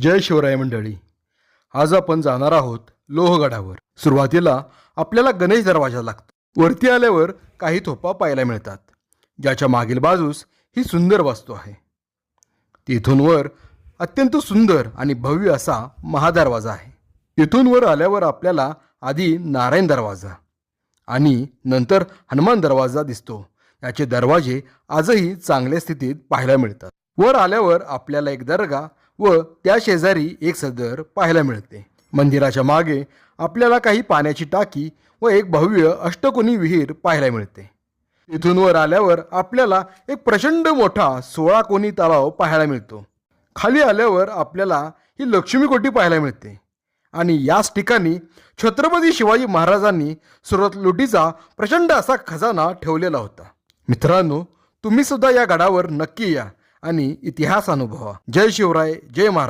जय शिवराय मंडळी. आज आपण जाणार आहोत लोहगडावर. सुरुवातीला आपल्याला गणेश दरवाजा लागतो. वरती आल्यावर काही थोपा पाहायला मिळतात. ज्याच्या मागील बाजूस ही सुंदर वास्तू आहे. तिथून वर अत्यंत सुंदर आणि भव्य असा महादरवाजा आहे. तिथून वर आल्यावर आपल्याला आधी नारायण दरवाजा आणि नंतर हनुमान दरवाजा दिसतो. याचे दरवाजे आजही चांगल्या स्थितीत पाहायला मिळतात. वर आल्यावर आपल्याला एक दर्गा व त्या शेजारी एक सदर पाहायला मिळते. मंदिराच्या मागे आपल्याला काही पाण्याची टाकी व एक भव्य अष्टकोनी विहीर पाहायला मिळते. तिथून वर आल्यावर आपल्याला एक प्रचंड मोठा सोळा कोणी तलाव पाहायला मिळतो. खाली आल्यावर आपल्याला ही लक्ष्मी कोटी पाहायला मिळते. आणि याच ठिकाणी छत्रपती शिवाजी महाराजांनी सुरत लुटीचा प्रचंड असा खजाना ठेवलेला होता. मित्रांनो तुम्ही सुद्धा या गडावर नक्की या. आणि इतिहास अनुभवा. जय शिवराय जय महाराज